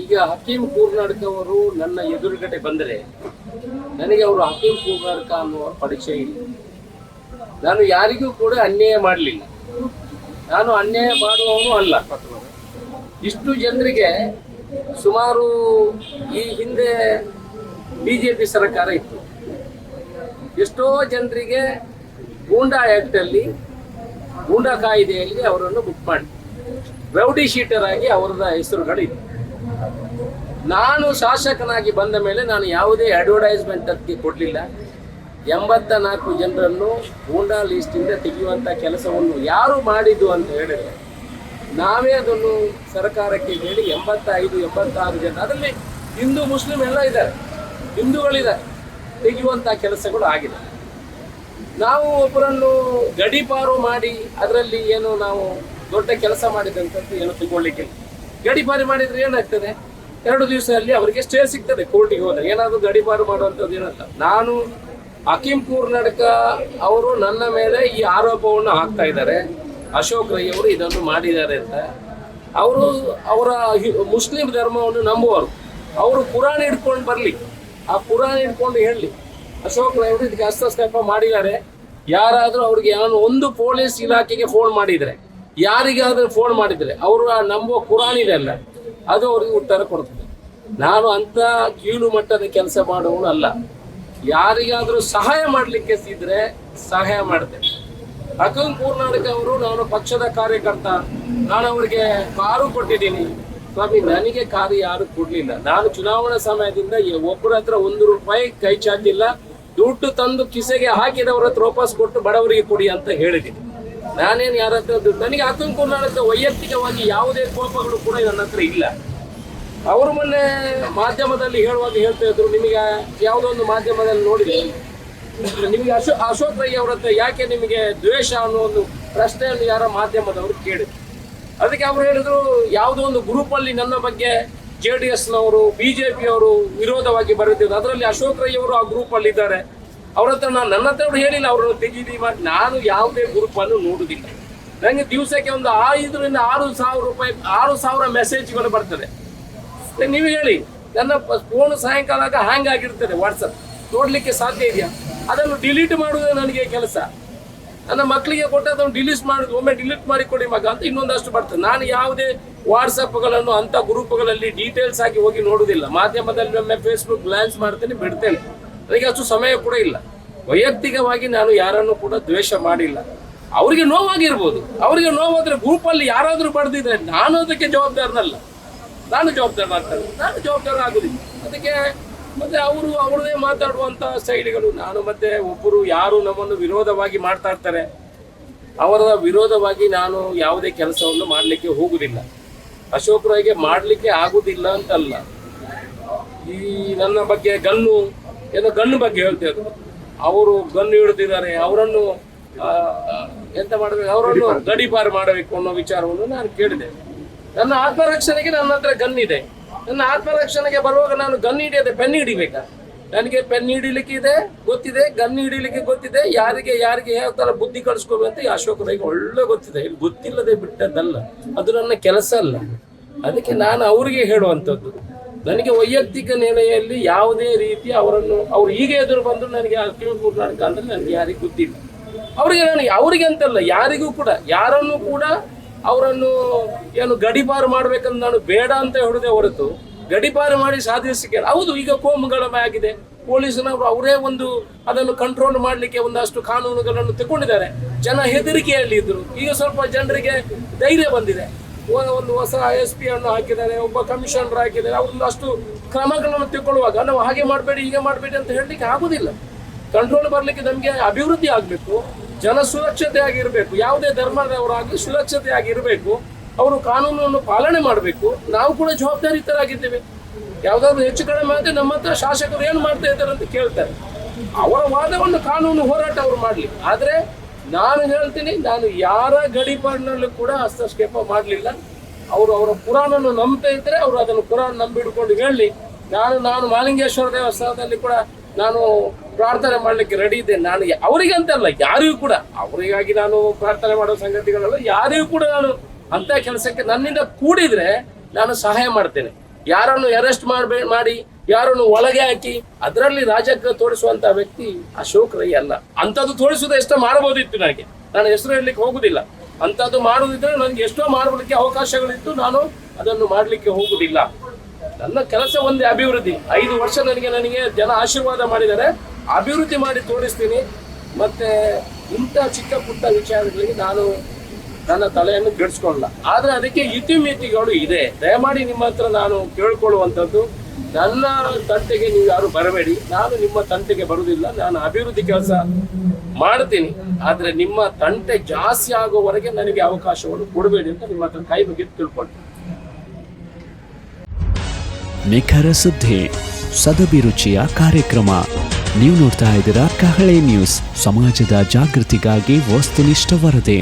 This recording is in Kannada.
ಈಗ ಹಕೀಂ ಕೂರ್ನಾಡ್ಕ ಅವರು ನನ್ನ ಎದುರುಗಡೆ ಬಂದರೆ ನನಗೆ ಅವರು ಹಕೀಂ ಕೂರ್ನಾಡ್ಕ ಅನ್ನುವ ಪರಿಚಯ ಇಲ್ಲ. ನಾನು ಯಾರಿಗೂ ಕೂಡ ಅನ್ಯಾಯ ಮಾಡಲಿಲ್ಲ. ನಾನು ಅನ್ಯಾಯ ಮಾಡುವವನು ಅಲ್ಲ. ಇಷ್ಟು ಜನರಿಗೆ ಸುಮಾರು ಈ ಹಿಂದೆ ಬಿಜೆಪಿ ಸರ್ಕಾರ ಇತ್ತು. ಎಷ್ಟೋ ಜನರಿಗೆ ಗೂಂಡಾ ಆ್ಯಕ್ಟಲ್ಲಿ ಗೂಂಡಾ ಕಾಯ್ದೆಯಲ್ಲಿ ಅವರನ್ನು ಬುಕ್ ಮಾಡಿ ರೌಡಿ ಶೀಟರ್ ಆಗಿ ಅವರದ ಹೆಸರುಗಳಿದೆ. ನಾನು ಶಾಸಕನಾಗಿ ಬಂದ ಮೇಲೆ ನಾನು ಯಾವುದೇ ಅಡ್ವರ್ಟೈಸ್ಮೆಂಟ್ ಅದಕ್ಕೆ ಕೊಡಲಿಲ್ಲ. ಎಂಬತ್ತ ನಾಲ್ಕು ಜನರನ್ನು ಗೂಂಡಾ ಲಿಸ್ಟಿಂದ ತೆಗೆಯುವಂಥ ಕೆಲಸವನ್ನು ಯಾರು ಮಾಡಿದ್ದು ಅಂತ ಹೇಳಿದ್ರೆ, ನಾವೇ ಅದನ್ನು ಸರ್ಕಾರಕ್ಕೆ ಹೇಳಿ ಎಂಬತ್ತೈದು, ಎಂಬತ್ತಾರು ಜನ, ಅದರಲ್ಲಿ ಹಿಂದೂ, ಮುಸ್ಲಿಂ ಎಲ್ಲ ಇದ್ದಾರೆ. ಹಿಂದೂಗಳಿದ್ದಾರೆ. ತೆಗೆಯುವಂಥ ಕೆಲಸಗಳು ಆಗಿದೆ ನಾವು ಒಬ್ಬರನ್ನು ಗಡಿಪಾರು ಮಾಡಿ ಅದರಲ್ಲಿ ಏನು ನಾವು ದೊಡ್ಡ ಕೆಲಸ ಮಾಡಿದಂಥದ್ದು ಏನು ತಗೊಳ್ಳಿಕ್ಕಿಲ್ಲ ಗಡಿಪಾರು ಮಾಡಿದ್ರೆ ಏನಾಗ್ತದೆ? ಎರಡು ದಿವಸದಲ್ಲಿ ಅವರಿಗೆ ಸ್ಟೇ ಸಿಗ್ತದೆ ಕೋರ್ಟಿಗೆ ಹೋದ್ರೆ. ಏನಾದರೂ ಗಡಿಪಾರು ಮಾಡುವಂಥದ್ದು ಏನಲ್ಲ ನಾನು ಅಕಿಂಪುರ್ ನಡಕ ಅವರು ನನ್ನ ಮೇಲೆ ಈ ಆರೋಪವನ್ನು ಹಾಕ್ತಾ ಇದ್ದಾರೆ. ಅಶೋಕ್ ರೈ ಅವರು ಇದನ್ನು ಮಾಡಿದ್ದಾರೆ ಅಂತ. ಅವರು ಅವರ ಮುಸ್ಲಿಂ ಧರ್ಮವನ್ನು ನಂಬುವರು ಅವರು ಪುರಾಣ ಹಿಡ್ಕೊಂಡು ಬರಲಿ. ಆ ಪುರಾಣ ಹಿಡ್ಕೊಂಡು ಹೇಳಲಿ ಅಶೋಕ್ ರೈ ಅವರು ಇದಕ್ಕೆ ಹಸ್ತಕ್ಷೇಪ ಮಾಡಿದ್ದಾರೆ. ಯಾರಾದರೂ ಅವ್ರಿಗೆ ನಾನು ಒಂದು ಪೊಲೀಸ್ ಇಲಾಖೆಗೆ ಫೋನ್ ಮಾಡಿದರೆ. ಯಾರಿಗಾದ್ರೂ ಫೋನ್ ಮಾಡಿದರೆ ಅವರು ನಂಬುವ ಇದೆ ಅಲ್ಲ, ಅದು ಅವ್ರಿಗೆ ಉತ್ತರ ಕೊಡ್ತದೆ. ನಾನು ಅಂತ ಕೀಳು ಮಟ್ಟದ ಕೆಲಸ ಮಾಡೋನು ಅಲ್ಲ. ಯಾರಿಗಾದರೂ ಸಹಾಯ ಮಾಡಲಿಕ್ಕೆ ಸಿದ್ರೆ ಸಹಾಯ ಮಾಡ್ತೇನೆ. ಅಕಂ ಪೂರ್ನಾಡಕ ಅವರು, ನಾನು ಪಕ್ಷದ ಕಾರ್ಯಕರ್ತ, ನಾನು ಅವರಿಗೆ ಕಾರು ಕೊಟ್ಟಿದ್ದೀನಿ. ಸ್ವಾಮಿ, ನನಗೆ ಕಾರು ಯಾರು ಕೊಡಲಿಲ್ಲ. ನಾನು ಚುನಾವಣಾ ಸಮಯದಿಂದ ಒಬ್ಬರ ಹತ್ರ ಒಂದು ರೂಪಾಯಿ ಕೈ ಚಾಚಿಲ್ಲ. ದುಡ್ಡು ತಂದು ಕಿಸೆಗೆ ಹಾಕಿದವರ ಹತ್ರ ವಾಪಸ್ ಕೊಟ್ಟು ಬಡವರಿಗೆ ಕೊಡಿ ಅಂತ ಹೇಳಿದ್ದೀನಿ. ನಾನೇನು ಯಾರ ಹತ್ರ ನನಗೆ ಆತಂಕ ಕೂರ್ನಾಟಕ ವೈಯಕ್ತಿಕವಾಗಿ ಯಾವುದೇ ಕೋಪಗಳು ಕೂಡ ನನ್ನ ಹತ್ರ ಇಲ್ಲ. ಅವರು ಮೊನ್ನೆ ಮಾಧ್ಯಮದಲ್ಲಿ ಹೇಳುವಾಗ ಹೇಳ್ತಾ ಇದ್ರು, ನಿಮಗೆ ಯಾವುದೋ ಒಂದು ಮಾಧ್ಯಮದಲ್ಲಿ ನೋಡಿದೆ. ನಿಮಗೆ ಅಶೋ ಅಶೋಕ್ ರೈ ಅವರ ಹತ್ರ ಯಾಕೆ ನಿಮಗೆ ದ್ವೇಷ ಅನ್ನೋ ಒಂದು ಪ್ರಶ್ನೆಯನ್ನು ಯಾರ ಮಾಧ್ಯಮದವರು ಕೇಳಿದ್ರು. ಅದಕ್ಕೆ ಅವರು ಹೇಳಿದ್ರು, ಯಾವುದೋ ಒಂದು ಗ್ರೂಪ್ ಅಲ್ಲಿ ನನ್ನ ಬಗ್ಗೆ ಜೆ ಡಿ ಎಸ್ನವರು ಬಿಜೆಪಿಯವರು ವಿರೋಧವಾಗಿ ಬರುತ್ತಿದ್ದರು ಅದರಲ್ಲಿ ಅಶೋಕ್ ರೈ ಅವರು ಆ ಗ್ರೂಪ್ ಅಲ್ಲಿ ಇದ್ದಾರೆ ಅವ್ರ ಹತ್ರ ನಾನು ನನ್ನ ಹತ್ರ ಅವ್ರು ಹೇಳಿಲ್ಲ, ಅವರನ್ನು ತೆಗೀದಿ ಮಾಡಿ. ನಾನು ಯಾವುದೇ ಗ್ರೂಪ್ ಅನ್ನು ನೋಡುದಿಲ್ಲ ನನಗೆ ದಿವಸಕ್ಕೆ ಒಂದು ಐದರಿಂದ ಆರು ಸಾವಿರ ರೂಪಾಯಿ, ಆರು ಸಾವಿರ ಮೆಸೇಜ್ಗಳು ಬರ್ತದೆ. ನೀವು ಹೇಳಿ. ನನ್ನ ಫೋನ್ ಸಾಯಂಕಾಲ ಹ್ಯಾಂಗ್ ಆಗಿರ್ತದೆ ವಾಟ್ಸಪ್ ನೋಡ್ಲಿಕ್ಕೆ ಸಾಧ್ಯ ಇದೆಯಾ? ಅದನ್ನು ಡಿಲೀಟ್ ಮಾಡುವುದೇ ನನಗೆ ಕೆಲಸ. ನನ್ನ ಮಕ್ಕಳಿಗೆ ಕೊಟ್ಟದನ್ನು ಡಿಲೀಟ್ ಮಾಡುದು ಒಮ್ಮೆ ಡಿಲೀಟ್ ಮಾಡಿ ಕೊಡಿ ಮಗ ಅಂತ ಇನ್ನೊಂದಷ್ಟು ಬರ್ತದೆ. ನಾನು ಯಾವುದೇ ವಾಟ್ಸಪ್ಗಳನ್ನು ಅಂತ ಗ್ರೂಪ್ಗಳಲ್ಲಿ ಡೀಟೇಲ್ಸ್ ಆಗಿ ಹೋಗಿ ನೋಡುವುದಿಲ್ಲ. ಮಾಧ್ಯಮದಲ್ಲಿ ಒಮ್ಮೆ ಫೇಸ್ಬುಕ್ ಗ್ಲಾನ್ಸ್ ಮಾಡ್ತೇನೆ, ಬಿಡ್ತೇನೆ. ಅದಕ್ಕೆ ಅಷ್ಟು ಸಮಯ ಕೂಡ ಇಲ್ಲ. ವೈಯಕ್ತಿಕವಾಗಿ ನಾನು ಯಾರನ್ನು ಕೂಡ ದ್ವೇಷ ಮಾಡಿಲ್ಲ. ಅವರಿಗೆ ನೋವಾಗಿರ್ಬೋದು. ಅವರಿಗೆ ನೋವಾದ್ರೆ ಗ್ರೂಪಲ್ಲಿ ಯಾರಾದರೂ ಬಡ್ದಿದ್ರೆ ನಾನು ಅದಕ್ಕೆ ಜವಾಬ್ದಾರನಲ್ಲ. ನಾನು ಜವಾಬ್ದಾರನಾಗ್ತೇನೆ ನಾನು ಜವಾಬ್ದಾರ ಆಗುದಿಲ್ಲ. ಅದಕ್ಕೆ ಮತ್ತೆ ಅವರು ಅವ್ರದೇ ಮಾತಾಡುವಂತ ಶೈಲಿಗಳು. ನಾನು ಮತ್ತೆ ಒಬ್ಬರು ಯಾರು ನಮ್ಮನ್ನು ವಿರೋಧವಾಗಿ ಮಾಡ್ತಾ ಇರ್ತಾರೆ. ಅವರ ವಿರೋಧವಾಗಿ ನಾನು ಯಾವುದೇ ಕೆಲಸವನ್ನು ಮಾಡಲಿಕ್ಕೆ ಹೋಗುದಿಲ್ಲ. ಅಶೋಕ್ ರಾಯ್ಗೆ ಮಾಡಲಿಕ್ಕೆ ಆಗುದಿಲ್ಲ ಅಂತಲ್ಲ. ಈ ನನ್ನ ಬಗ್ಗೆ ಗನ್ನು ಏನೋ ಗನ್ ಬಗ್ಗೆ ಹೇಳ್ತಿದ್ರು ಅವರು ಗನ್ ಹಿಡಿದಿದ್ದಾರೆ ಅವರನ್ನು ಎಂತ ಮಾಡಬೇಕು ಅವರನ್ನು ಗಡಿಪಾರು ಮಾಡಬೇಕು ಅನ್ನೋ ವಿಚಾರವನ್ನು ನಾನು ಕೇಳಿದೆ. ನನ್ನ ಆತ್ಮರಕ್ಷಣೆಗೆ ನನ್ನ ಹತ್ರ ಗನ್ ಇದೆ. ನನ್ನ ಆತ್ಮರಕ್ಷಣೆಗೆ ಬರುವಾಗ ನಾನು ಗನ್ ಹಿಡಿಯದೆ ಪೆನ್ ಹಿಡಿಬೇಕಾ? ನನಗೆ ಪೆನ್ ಹಿಡಿಲಿಕ್ಕೆ ಇದೆ ಗೊತ್ತಿದೆ ಗನ್ ಹಿಡಿಲಿಕ್ಕೆ ಗೊತ್ತಿದೆ ಯಾರಿಗೆ ಯಾರಿಗೆ ಯಾವ ತರ ಬುದ್ಧಿ ಕಳಿಸ್ಕೋಬೇಕು ಅಂತ ಈ ಅಶೋಕ್ ರೈಗೆ ಒಳ್ಳೆ ಗೊತ್ತಿದೆ. ಇಲ್ಲಿ ಗೊತ್ತಿಲ್ಲದೆ ಬಿಟ್ಟದ್ದಲ್ಲ. ಅದು ನನ್ನ ಕೆಲಸ ಅಲ್ಲ. ಅದಕ್ಕೆ ನಾನು ಅವರಿಗೆ ಹೇಳುವಂಥದ್ದು. ನನಗೆ ವೈಯಕ್ತಿಕ ನೆಲೆಯಲ್ಲಿ ಯಾವುದೇ ರೀತಿ ಅವರನ್ನು, ಅವ್ರು ಹೀಗೆ ಎದುರು ಬಂದು ನನಗೆ ಕಿವಿ ನನಗೆ ಯಾರಿಗೂ ಗೊತ್ತಿಲ್ಲ. ಅವರಿಗೆ ನಾನು ಅವರಿಗೆ ಅಂತಲ್ಲ, ಯಾರಿಗೂ ಕೂಡ, ಯಾರನ್ನು ಕೂಡ ಅವರನ್ನು ಏನು ಗಡಿಪಾರು ಮಾಡಬೇಕಂತ ನಾನು ಬೇಡ ಅಂತ ಹೇಳಿದೆ ಹೊರತು, ಗಡಿಪಾರು ಮಾಡಿ ಸಾಧಿಸಿಕೆ ಹೌದು, ಈಗ ಕೋಮುಗಲಭೆ ಆಗಿದೆ. ಪೊಲೀಸನವರು ಅವರೇ ಒಂದು ಅದನ್ನು ಕಂಟ್ರೋಲ್ ಮಾಡಲಿಕ್ಕೆ ಒಂದಷ್ಟು ಕಾನೂನುಗಳನ್ನು ತಗೊಂಡಿದ್ದಾರೆ ಜನ ಹೆದರಿಕೆಯಲ್ಲಿ ಇದ್ರು. ಈಗ ಸ್ವಲ್ಪ ಜನರಿಗೆ ಧೈರ್ಯ ಬಂದಿದೆ. ಒಂದು ಹೊಸ ಎಸ್ ಪಿ ಅನ್ನು ಹಾಕಿದ್ದಾರೆ, ಒಬ್ಬ ಕಮಿಷನರ್ ಹಾಕಿದ್ದಾರೆ ಅವ್ರಿಂದ ಅಷ್ಟು ಕ್ರಮಗಳನ್ನು ತೆಕ್ಕೊಳ್ಳುವಾಗ ನಾವು ಹಾಗೆ ಮಾಡಬೇಡಿ, ಹೀಗೆ ಮಾಡಬೇಡಿ ಅಂತ ಹೇಳಲಿಕ್ಕೆ ಆಗುದಿಲ್ಲ. ಕಂಟ್ರೋಲ್ ಬರಲಿಕ್ಕೆ ನಮಗೆ ಅಭಿವೃದ್ಧಿ ಆಗಬೇಕು, ಜನ ಸುರಕ್ಷತೆ ಆಗಿರಬೇಕು, ಯಾವುದೇ ಧರ್ಮದವರಾಗಲಿ ಸುರಕ್ಷತೆ ಆಗಿರಬೇಕು, ಅವರು ಕಾನೂನನ್ನು ಪಾಲನೆ ಮಾಡಬೇಕು, ನಾವು ಕೂಡ ಜವಾಬ್ದಾರಿತರಾಗಿದ್ದೇವೆ. ಯಾವುದಾದ್ರು ಹೆಚ್ಚು ಕಡಿಮೆ ಆದರೆ ನಮ್ಮ ಹತ್ರ ಶಾಸಕರು ಏನು ಮಾಡ್ತಾ ಇದ್ದಾರೆ ಅಂತ ಕೇಳ್ತಾರೆ. ಅವರ ವಾದವನ್ನು ಕಾನೂನು ಹೋರಾಟ ಅವರು ಮಾಡಲಿ. ಆದರೆ ನಾನು ಹೇಳ್ತೀನಿ, ನಾನು ಯಾರ ಗಡಿಪಾಡಿನಲ್ಲೂ ಕೂಡ ಹಸ್ತಕ್ಷೇಪ ಮಾಡಲಿಲ್ಲ. ಅವರು ಅವರ ಪುರಾಣನ್ನು ನಂಬ್ತಾ ಇದ್ರೆ ಅವರು ಅದನ್ನು ಪುರಾಣ ನಂಬಿಡ್ಕೊಂಡು ಹೇಳಿ, ನಾನು ನಾನು ಮಾಲಿಂಗೇಶ್ವರ ದೇವಸ್ಥಾನದಲ್ಲಿ ಕೂಡ ನಾನು ಪ್ರಾರ್ಥನೆ ಮಾಡಲಿಕ್ಕೆ ರೆಡಿ ಇದ್ದೇನೆ. ನಾನು ಅವರಿಗೆ ಅಂತಲ್ಲ, ಯಾರಿಗೂ ಕೂಡ. ಅವರಿಗಾಗಿ ನಾನು ಪ್ರಾರ್ಥನೆ ಮಾಡೋ ಸಂಗತಿಗಳಲ್ಲ, ಯಾರಿಗೂ ಕೂಡ ನಾನು ಅಂತ ಕೆಲಸಕ್ಕೆ ನನ್ನಿಂದ ಕೂಡಿದ್ರೆ ನಾನು ಸಹಾಯ ಮಾಡ್ತೇನೆ. ಯಾರನ್ನು ಅರೆಸ್ಟ್ ಮಾಡ್ಬೇ, ಮಾಡಿ, ಯಾರನ್ನು ಒಳಗೆ ಹಾಕಿ, ಅದರಲ್ಲಿ ರಾಜಕೀಯ ತೋರಿಸುವಂತ ವ್ಯಕ್ತಿ ಅಶೋಕ್ ರೈ ಅಲ್ಲ. ಅಂಥದ್ದು ತೋರಿಸೋದು ಎಷ್ಟೋ ಮಾಡಬಹುದಿತ್ತು ನನಗೆ. ನಾನು ಹೆಸರು ಹೇಳಲಿಕ್ಕೆ ಹೋಗುದಿಲ್ಲ. ಅಂಥದ್ದು ಮಾಡುವುದಿದ್ರೆ ನನಗೆ ಎಷ್ಟೋ ಮಾಡಲಿಕ್ಕೆ ಅವಕಾಶಗಳಿತ್ತು. ನಾನು ಅದನ್ನು ಮಾಡಲಿಕ್ಕೆ ಹೋಗುದಿಲ್ಲ. ನನ್ನ ಕೆಲಸ ಒಂದೇ ಅಭಿವೃದ್ಧಿ. ಐದು ವರ್ಷ ನನಗೆ ನನಗೆ ಜನ ಆಶೀರ್ವಾದ ಮಾಡಿದ್ದಾರೆ. ಅಭಿವೃದ್ಧಿ ಮಾಡಿ ತೋರಿಸ್ತೀನಿ. ಮತ್ತೆ ಇಂಥ ಚಿಕ್ಕ ಪುಟ್ಟ ವಿಚಾರಗಳಿಗೆ ನಾನು ನನ್ನ ತಲೆಯನ್ನು ಕೆಡಿಸ್ಕೊಳ್ಳಲ್ಲ. ಆದ್ರೆ ಅದಕ್ಕೆ ಇತಿಮಿತಿಗಳು ಇದೆ. ದಯಮಾಡಿ ನಿಮ್ಮ ಹತ್ರ ನಾನು ಕೇಳ್ಕೊಳ್ಳುವಂಥದ್ದು, ನನ್ನ ತಂಟೆಗೆ ನೀವು ಯಾರು ಬರಬೇಡಿ. ನಾನು ನಿಮ್ಮ ತಂಟೆಗೆ ಬರುವುದಿಲ್ಲ. ನಾನು ಅಭಿವೃದ್ಧಿ ಕೆಲಸ ಮಾಡ್ತೀನಿ. ಆದ್ರೆ ನಿಮ್ಮ ತಂಟೆ ಜಾಸ್ತಿ ಆಗುವವರೆಗೆ ನನಗೆ ಅವಕಾಶವನ್ನು ಕೊಡಬೇಡಿ ಅಂತ ನಿಮ್ಮ ಹತ್ರ ಕೈ ಬಗ್ಗೆ ತಿಳ್ಕೊಳ್ತೀನಿ. ನಿಖರ ಸುದ್ದಿ ಸದಭಿರುಚಿಯ ಕಾರ್ಯಕ್ರಮ. ನೀವು ನೋಡ್ತಾ ಇದ್ದೀರಾ ಕಹಳೆ ನ್ಯೂಸ್. ಸಮಾಜದ ಜಾಗೃತಿಗಾಗಿ ವಸ್ತುನಿಷ್ಠ ವರದಿ.